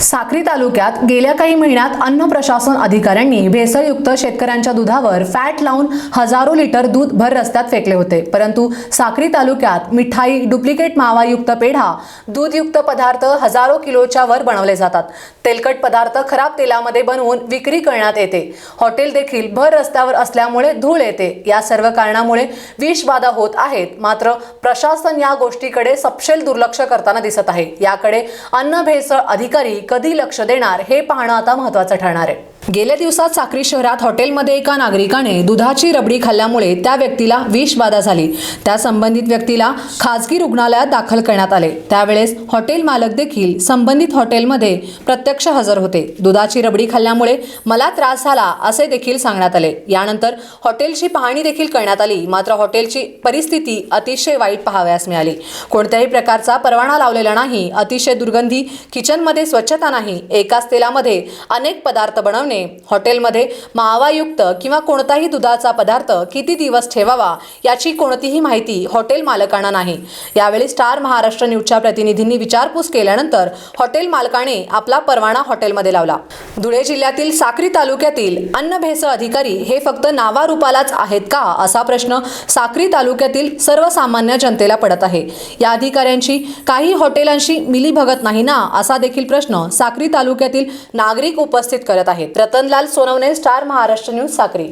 साक्री तालुक्यात गेल्या काही महिन्यात अन्न प्रशासन अधिकाऱ्यांनी भेसळयुक्त शेतकऱ्यांच्या दुधावर फॅट लावून हजारो लिटर दूध भर रस्त्यात फेकले होते. परंतु साक्री तालुक्यात मिठाई डुप्लिकेट मावायुक्त पेढा दूधयुक्त पदार्थ हजारो किलोच्या वर बनवले जातात. तेलकट पदार्थ खराब तेलामध्ये बनवून विक्री करण्यात येते. हॉटेल देखील भर रस्त्यावर असल्यामुळे धूळ येते. या सर्व कारणामुळे विषबाधा होत आहेत. मात्र प्रशासन या गोष्टीकडे सपशेल दुर्लक्ष करताना दिसत आहे. याकडे अन्न भेसळ अधिकारी कधी लक्ष देणार हे पाहणं आता महत्त्वाचं ठरणार आहे. गेल्या दिवसात साक्री शहरात हॉटेलमध्ये एका नागरिकाने दुधाची रबडी खाल्ल्यामुळे त्या व्यक्तीला विषबाधा झाली. त्या संबंधित व्यक्तीला खाजगी रुग्णालयात दाखल करण्यात आले. त्यावेळेस हॉटेल मालक देखील संबंधित हॉटेलमध्ये प्रत्यक्ष हजर होते. दुधाची रबडी खाल्ल्यामुळे मला त्रास झाला असे देखील सांगण्यात आले. यानंतर हॉटेलची पाहणी देखील करण्यात आली. मात्र हॉटेलची परिस्थिती अतिशय वाईट पाहावयास मिळाली. कोणत्याही प्रकारचा परवाना लावलेला नाही. अतिशय दुर्गंधी किचनमध्ये स्वच्छता नाही. एकाच तेलामध्ये अनेक पदार्थ बनवणे हॉटेलमध्ये मावायुक्त किंवा कोणताही दुधाचा पदार्थ किती दिवस ठेवावा याची कोणतीही माहिती हॉटेल मालकांना नाही. यावेळी स्टार महाराष्ट्र न्यूजच्या प्रतिनिधींनी विचारपूस केल्यानंतर हॉटेल मालकाने आपला परवाना हॉटेलमध्ये लावला. धुळे जिल्ह्यातील साक्री तालुक्यातील अन्न भेसळ अधिकारी हे फक्त नावारूपालाच आहेत का असा प्रश्न साक्री तालुक्यातील सर्वसामान्य जनतेला पडत आहे. या अधिकाऱ्यांची काही हॉटेलांशी मिलीभगत नाही ना असा देखील प्रश्न साक्री तालुक्यातील नागरिक उपस्थित करत आहेत. Ratanlal Sonawane star Maharashtra news Sakri